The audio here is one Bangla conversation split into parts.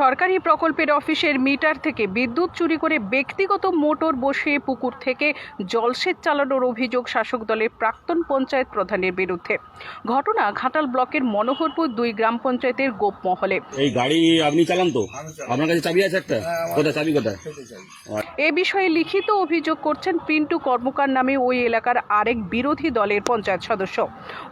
সরকারি প্রকল্পের অফিসের মিটার থেকে বিদ্যুৎ চুরি করে ব্যক্তিগত মোটর বসিয়ে পুকুর থেকে জলসেচ চালানোর অভিযোগ শাসক দলের প্রাক্তন পঞ্চায়েত প্রধানের বিরুদ্ধে। ঘটনা ঘাটাল ব্লকের মনোহরপুর দুই গ্রাম পঞ্চায়েতের গোপমহলে এই গাড়ি আপনি চালান তো? আপনার কাছে চাবি আছে একটা? কোথায় চাবি কোথায়? এ বিষয়ে লিখিত অভিযোগ করছেন পিন্টু কর্মকার নামে ওই এলাকার আরেক বিরোধী দলের পঞ্চায়েত সদস্য।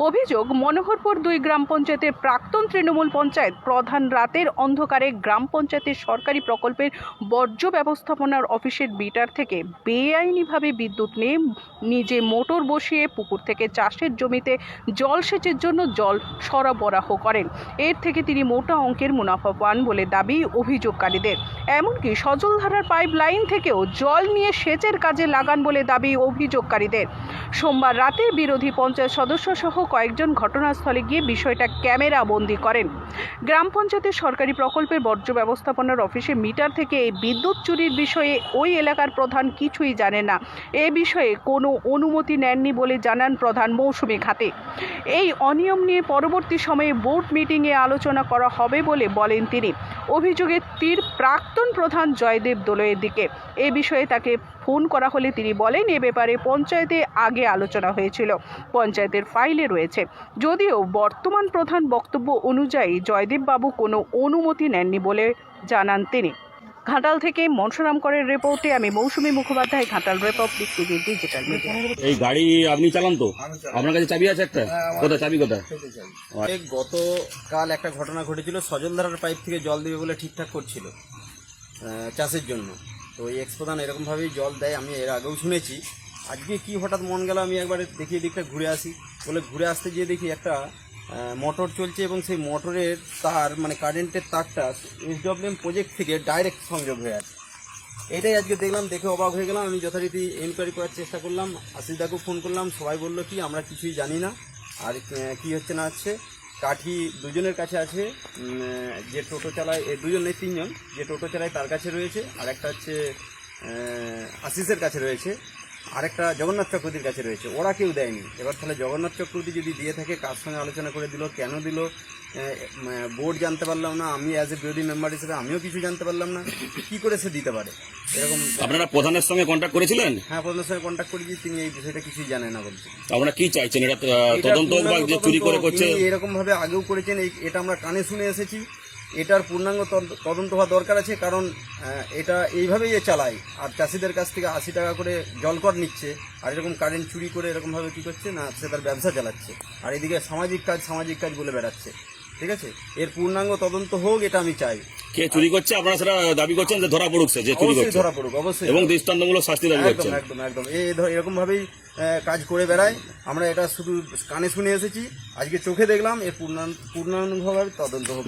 অভিযোগ মনোহরপুর দুই গ্রাম পঞ্চায়েতের প্রাক্তন তৃণমূল পঞ্চায়েত প্রধান রাতের অন্ধকারে গ্রাম পঞ্চায়েতের সরকারি প্রকল্পের বর্জ্য ব্যবস্থাপনার অফিসের বিটার থেকে বেআইনিভাবে বিদ্যুৎ নিয়ে নিজে মোটর বসিয়ে পুকুর থেকে চাষের জমিতে জলসেচের জন্য জল সরবরাহ করেন। এর থেকে তিনি মোটা অঙ্কের মুনাফা পান বলে দাবি অভিযোগকারীদের। এমনকি সজলধারার পাইপ লাইন থেকেও জল নিয়ে সেচের কাজে লাগান বলে দাবি অভিযোগকারীদের। সোমবার রাতে বিরোধী পঞ্চায়েত সদস্য সহ কয়েকজন ঘটনাস্থলে গিয়ে বিষয়টা ক্যামেরা বন্দি করেন। গ্রাম পঞ্চায়েতের সরকারি প্রকল্পের বর্জ্য ব্যবস্থাপনার অফিসে মিটার থেকে এই বিদ্যুৎ চুরির বিষয়ে ওই এলাকার প্রধান কিছুই জানে না। এ বিষয়ে কোনো অনুমতি নেননি বলে জানান প্রধান মৌসুমি খাতে। এই অনিয়ম নিয়ে পরবর্তী সময়ে বোর্ড মিটিংয়ে আলোচনা করা হবে বলে বলেন তিনি। অভিযোগের তীর প্রাক্তন প্রধান জয়দেব দোলয়ের দিকে। এ বিষয়ে তাকে ফোন করা হলে তিনি বলেন, এ ব্যাপারে পঞ্চায়েতে আগে আলোচনা হয়েছিল। পঞ্চায়েতের ফাইলে রয়েছে। যদিও বর্তমান প্রধান বক্তব্য অনুযায়ী জয়দেব বাবু কোনো অনুমতি নেননি বলে জানান তিনি। ঘাটাল থেকে মনসুরাম করের রিপোর্টে আমি Mousumi Mukhopadhyay Ghatal Republic TV digital media. এই গাড়ি আপনি চালান তো? আপনার কাছে চাবি আছে একটা? কোথায়? চাবি কোথায়? গতকাল একটা ঘটনা ঘটেছিল সজলধারার পাইপ থেকে জল দেবে বলে ঠিকঠাক করছিল চাষের জন্য। তো এই এক্সপ্রধান এরকমভাবেই জল দেয় আমি এর আগেও শুনেছি। আজকে কি হঠাৎ মন গেল আমি একবার দেখি এদিকটা ঘুরে আসি। বলে ঘুরে আসতে গিয়ে দেখি একটা মোটর চলছে এবং সেই মোটরের তার মানে কারেন্টের তারটা এসডব্লিউএম প্রজেক্ট থেকে ডাইরেক্ট সংযোগ হয়ে আছে। এটাই আজকে দেখলাম, দেখে অবাক হয়ে গেলাম। আমি যথারীতি এনকোয়ারি করার চেষ্টা করলাম। আশিসদাকেও ফোন করলাম, সবাই বলল কি, আমরা কিছুই জানি না। আর কি হচ্ছে না হচ্ছে? কাঠি দুজনের কাছে আছে। যে টোটো চালায়, এ দুজন নেই তিনজন। যে টোটো চালায় তার কাছে রয়েছে। আর একটা হচ্ছে আশিসের কাছে রয়েছে। আরেকটা জগন্নাথ চক্রবর্তীর কাছে রয়েছে। ওরা কেউ দেয়নি। এবার তাহলে জগন্নাথ চক্রবর্তী যদি দিয়ে থাকে কার সঙ্গে আলোচনা করে দিল কেন দিল বোর্ড জানতে পারলাম না আমি অ্যাজ এ বিরোধী মেম্বার হিসেবে আমিও কিছু জানতে পারলাম না কি করে সে দিতে পারে? এরকম আপনারা প্রধানের সঙ্গে কন্ট্যাক্ট করেছিলেন? হ্যাঁ প্রধানের সঙ্গে কন্ট্যাক্ট করেছি তিনি এই বিষয়টা কিছুই জানেন না বলছে আপনারা কি চাইছেন? এটা তদন্ত চুরি করে করছে। এরকম ভাবে আগেও করেছেন এই- এটা আমরা কানে শুনে এসেছি। এটার পূর্ণাঙ্গ তদন্ত হওয়া দরকার আছে কারণ এটা এইভাবেই এ চালায়। আর চাষিদের কাছ থেকে আশি টাকা করে জলকর নিচ্ছে আর এরকম কারেন্ট চুরি করে এরকম ভাবে কি করছে? না সে তার ব্যবসা চালাচ্ছে। আর এদিকে সামাজিক কাজ সামাজিক কাজ বলে বেড়াচ্ছে। ঠিক আছে? এর পূর্ণাঙ্গ তদন্ত হোক এটা আমি চাই। কে চুরি করছে? আপনারা সেটা দাবি করছেন যে ধরা পড়ুক সে যে চুরি করছে। ধরা পড়ুক অবশ্যই। এবং দৃষ্টান্তমূলক শাস্তি দাবি একদম করছেন। একদম একদম। এরকম ভাবেই কাজ করে বেড়ায়। আমরা এটা শুধু কানে শুনে এসেছি। আজকে চোখে দেখলাম এর পূর্ণাঙ্গ পূর্ণাঙ্গভাবে তদন্ত হোক।